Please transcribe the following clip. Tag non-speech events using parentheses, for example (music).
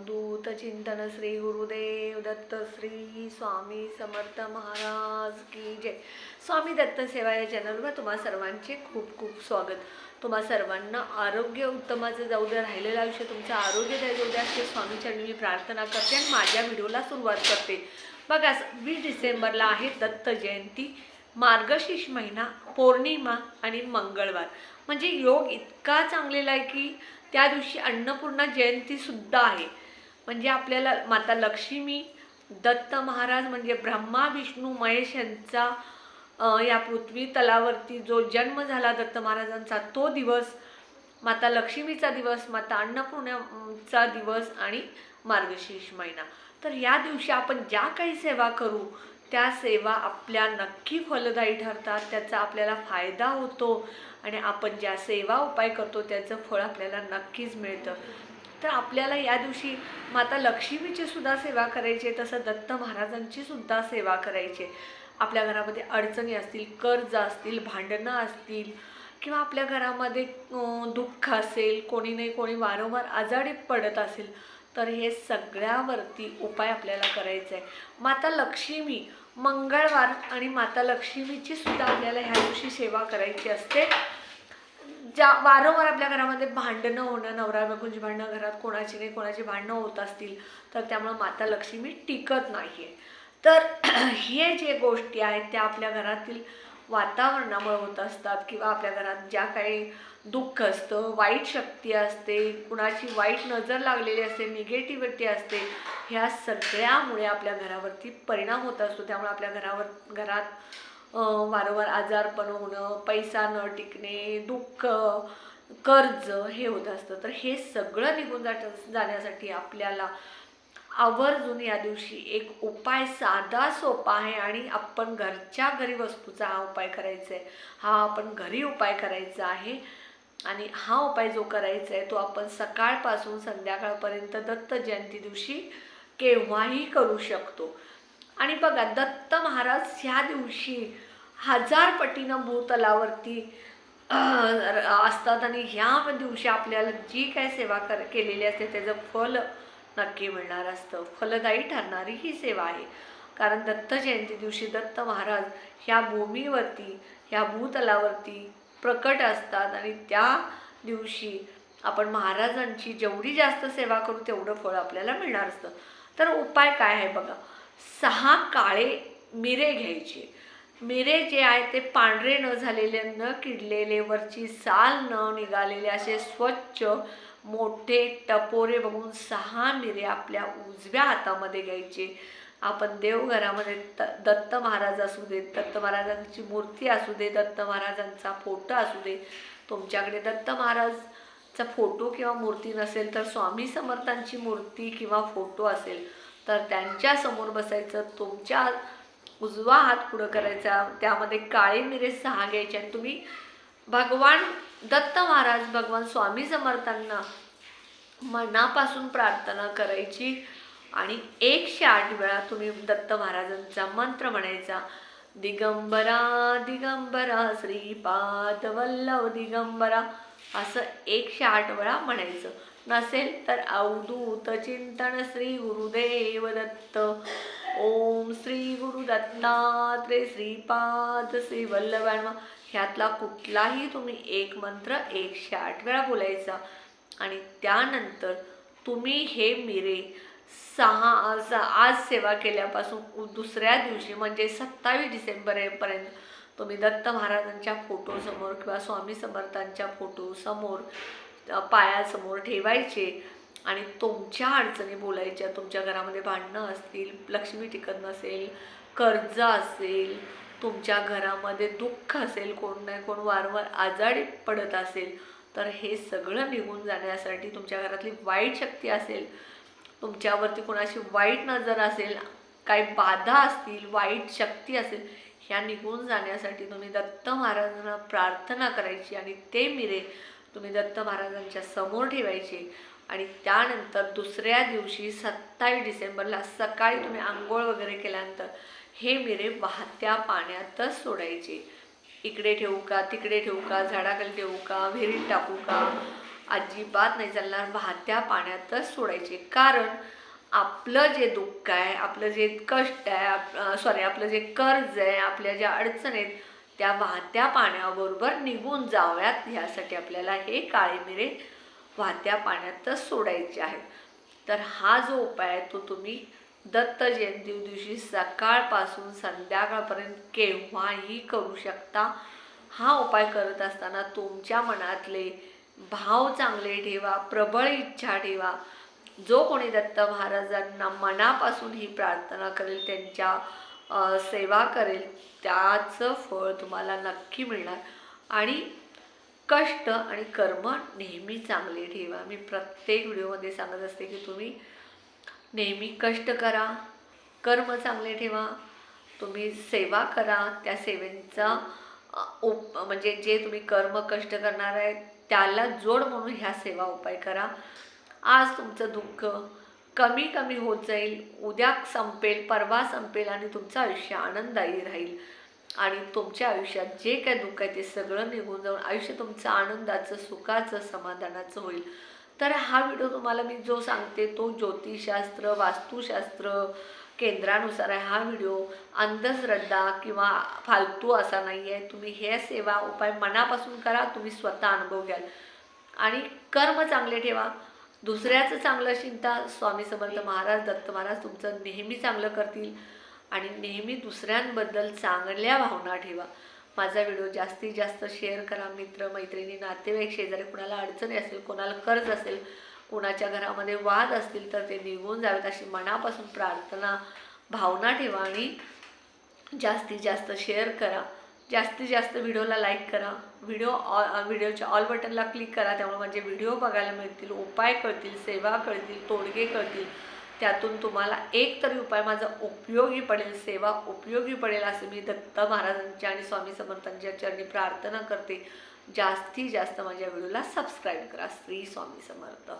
अवधूत चिंतन श्री गुरुदेव दत्त श्री स्वामी समर्थ महाराज की जय। स्वामी दत्त सेवा या चॅनलवर तुम्हा सर्वांचे खूप खूप स्वागत. तुम्हा सर्वांना आरोग्य उत्तमाचं जाऊ द्या राहिलेलं आयुष्य तुमचं आरोग्य द्या जाऊ द्या असे स्वामीचरणी मी प्रार्थना करते आणि माझ्या व्हिडिओला सुरुवात करते. बघा वीस डिसेंबरला आहे दत्त जयंती. मार्गशीर्ष महिना पौर्णिमा आणि मंगळवार. म्हणजे योग इतका चांगलेला आहे की त्या दिवशी अन्नपूर्णा जयंतीसुद्धा आहे. म्हणजे आपल्याला माता लक्ष्मी दत्त महाराज म्हणजे ब्रह्मा विष्णू महेश यांचा या पृथ्वी तलावरती जो जन्म झाला दत्त महाराजांचा तो दिवस माता लक्ष्मीचा दिवस माता अन्नपूर्णाचा दिवस आणि मार्गशीर्ष महिना. तर या दिवशी आपण ज्या काही सेवा करू त्या सेवा आपल्या नक्की फलदायी ठरतात त्याचा आपल्याला फायदा होतो आणि आपण ज्या सेवा उपाय करतो त्याचं फळ आपल्याला नक्कीच मिळतं. तर आपल्याला या दिवशी माता लक्ष्मीची सुद्धा सेवा करायची आहे, तसं दत्त महाराजांची सुद्धा सेवा करायची आहे. आपल्या घरामध्ये अडचणी असतील कर्ज असतील भांडणं असतील किंवा आपल्या घरामध्ये दुःख असेल कोणी नाही कोणी वारंवार आजारी पडत असेल तर हे सगळ्यावरती उपाय आपल्याला करायचा आहे माता लक्ष्मी मंगळवार आणि माता लक्ष्मीची सुद्धा आपल्याला ह्या दिवशी सेवा करायची असते ज्या वारंवार आपल्या घरामध्ये भांडणं होणं नवरा बायकोंची भांडणं घरात कोणाची नाही कोणाची भांडणं होत असतील तर त्यामुळे माता लक्ष्मी टिकत नाही आहे तर (clears throat) हे जे गोष्टी आहेत त्या आपल्या घरातील वातावरणामुळे होत असतात किंवा आपल्या घरात ज्या काही दुःख असतं वाईट शक्ती असते कुणाची वाईट नजर लागलेली असते निगेटिव्हिटी असते ह्या सगळ्यामुळे आपल्या घरावरती परिणाम होत असतो. त्यामुळे आपल्या घरावर घरात वारंवार आजारपण होणं पैसा न टिकणे दुःख कर्ज हे होत असतं. तर हे सगळं निघून जात जाण्यासाठी आपल्याला आवर्जून या दिवशी एक उपाय साधा सोपा आहे आणि आपण घरच्या घरी वस्तूचा हा उपाय करायचा आहे. हा आपण घरी उपाय करायचा आहे आणि हा उपाय जो करायचा आहे तो आपण सकाळपासून संध्याकाळपर्यंत दत्त जयंती दिवशी केव्हाही करू शकतो. आणि बघा दत्त महाराज ह्या दिवशी हजार पटीनं भूतलावरती असतात आणि ह्या दिवशी आपल्याला जी काय सेवा कर केलेली असते त्याचं फल नक्की मिळणार असतं. फलदायी ठरणारी ही सेवा आहे. कारण दत्त जयंती दिवशी दत्त महाराज ह्या भूमीवरती ह्या भूतलावरती प्रकट असतात आणि त्या दिवशी आपण महाराजांची जेवढी जास्त सेवा करू तेवढं फळ आपल्याला मिळणार असतं. तर उपाय काय आहे बघा? सहा काळे मिरे घ्यायचे. मिरे जे आहे ते पांढरे न झालेले न किडलेले वरची साल न निघालेले असे स्वच्छ मोठे टपोरे बघून सहा मिरे आपल्या उजव्या हातामध्ये घ्यायचे. आपण देवघरामध्ये त दत्त महाराज असू दे दत्त महाराजांची मूर्ती असू दे दत्त महाराजांचा फोटो असू दे. तुमच्याकडे दत्त महाराजचा फोटो किंवा मूर्ती नसेल तर स्वामी समर्थांची मूर्ती किंवा फोटो असेल. तर त्यांच्यासमोर बसायचं तुमच्या उजवा हात पुढं करायचा त्यामध्ये काळे मिरे सहा घ्यायचे आणि तुम्ही भगवान दत्त महाराज भगवान स्वामी समर्थांना मनापासून प्रार्थना करायची आणि एकशे आठ वेळा तुम्ही दत्त महाराजांचा मंत्र म्हणायचा. दिगंबरा दिगंबरा श्रीपाद वल्लभ दिगंबरा असं एकशे आठ वेळा म्हणायचं. नसेल तर अवधूत चिंतन श्री गुरुदेव दत्त ओम श्री गुरु दत्तात्रे श्रीपाद श्री वल्लभान्मा ह्यातला कुठलाही तुम्ही एक मंत्र एकशे आठ वेळा बोलायचा. आणि त्यानंतर तुम्ही हे मिरे सहा आज आज सेवा केल्यापासून दुसऱ्या दिवशी म्हणजे सत्तावीस डिसेंबरपर्यंत तुम्ही दत्त महाराजांच्या फोटोसमोर किंवा स्वामी समर्थांच्या फोटोसमोर पायासमोर ठेवायचे आणि तुमच्या अडचणी बोलायच्या. तुमच्या घरामध्ये भांडणं असतील लक्ष्मी टिकत नसेल कर्ज असेल तुमच्या घरामध्ये दुःख असेल कोण नाही कोण वारंवार आजारी पडत असेल तर हे सगळं निघून जाण्यासाठी तुमच्या घरातली वाईट शक्ती असेल तुमच्यावरती कोणाशी वाईट नजर असेल काही बाधा असतील वाईट शक्ती असेल ह्या निघून जाण्यासाठी तुम्ही दत्त महाराजांना प्रार्थना करायची आणि ते मिरे तुम्ही दत्त महाराजांच्या समोर ठेवायचे आणि त्यानंतर दुसऱ्या दिवशी सत्तावीस डिसेंबरला सकाळी तुम्ही आंघोळ वगैरे केल्यानंतर हे मिरे वाहत्या पाण्यातच सोडायचे. इकडे ठेवू का तिकडे ठेवू का झाडाखाली ठेवू का विहिरीत टाकू का? अजिबात नाही चालणार वाहत्या पाण्यातच सोडायचे. कारण आपलं जे दुःख आहे आपलं जे कष्ट आहे आप सॉरी आपलं जे कर्ज आहे आपल्या ज्या अडचण आहेत त्या वाहत्या पाण्याबरोबर निघून जाव्यात ह्यासाठी आपल्याला हे काळे मिरे वाहत्या पाण्यातच सोडायचे आहेत. तर हा जो उपाय आहे तो तुम्ही दत्त जयंती दिवशी सकाळपासून संध्याकाळपर्यंत केव्हाही करू शकता. हा उपाय करत असताना तुमच्या मनातले भाव चांगले ठेवा प्रबळ इच्छा ठेवा. जो कोणी दत्त महाराजांना मनापासून ही प्रार्थना करेल त्यांच्या सेवा करेल त्याचं फळ तुम्हाला नक्की मिळणार. आणि कष्ट आणि कर्म नेहमी चांगले ठेवा. मी प्रत्येक व्हिडिओमध्ये सांगत असते की तुम्ही नेहमी कष्ट करा कर्म चांगले ठेवा तुम्ही सेवा करा. त्या सेवेचा उप म्हणजे जे तुम्ही कर्म कष्ट करणार आहे त्याला जोड म्हणून ह्या सेवा उपाय करा. आज तुमचं दुःख कमी कमी होत जाईल उद्या संपेल परवा संपेल आणि तुमचं आयुष्य आनंददायी राहील. आणि तुमच्या आयुष्यात जे काय दुःख आहे ते सगळं निघून जाऊन आयुष्य तुमचं आनंदाचं सुखाचं समाधानाचं होईल. तर हा व्हिडिओ तुम्हाला मी जो सांगते तो ज्योतिषशास्त्र वास्तुशास्त्र केंद्रानुसार आहे हा व्हिडिओ. अंधश्रद्धा किंवा फालतू असा नाही आहे. तुम्ही हे सेवा उपाय मनापासून करा तुम्ही स्वतः अनुभव घ्याल. आणि कर्म चांगले ठेवा. दुसऱ्याचं चांगलं चिंता स्वामी समर्थ महाराज दत्त महाराज तुमचं नेहमी चांगलं करतील आणि नेहमी दुसऱ्यांबद्दल चांगल्या भावना ठेवा. माझा व्हिडिओ जास्तीत जास्त शेअर करा मित्र मैत्रिणी नातेवाईक शेजारी कुणाला अडचणी असेल कोणाला कर्ज असेल कोणाच्या घरामध्ये वाद असतील तर ते निघून जावेत अशी मनापासून प्रार्थना भावना ठेवा आणि जास्तीत जास्त शेअर करा. जास्तीत जास्त व्हिडिओला लाईक करा. व्हिडिओ ऑ व्हिडिओच्या ऑल बटनला क्लिक करा. त्यामुळे माझे व्हिडिओ बघायला मिळतील उपाय कळतील सेवा कळतील तोडगे कळतील. त्यातून तुम्हाला एक तरी उपाय माझा उपयोगी पडेल सेवा उपयोगी पडेल असं मी दत्त महाराजांच्या आणि स्वामी समर्थांच्या चरणी प्रार्थना करते. जास्तीत जास्त माझ्या व्हिडिओला सबस्क्राईब करा. श्री स्वामी समर्थ.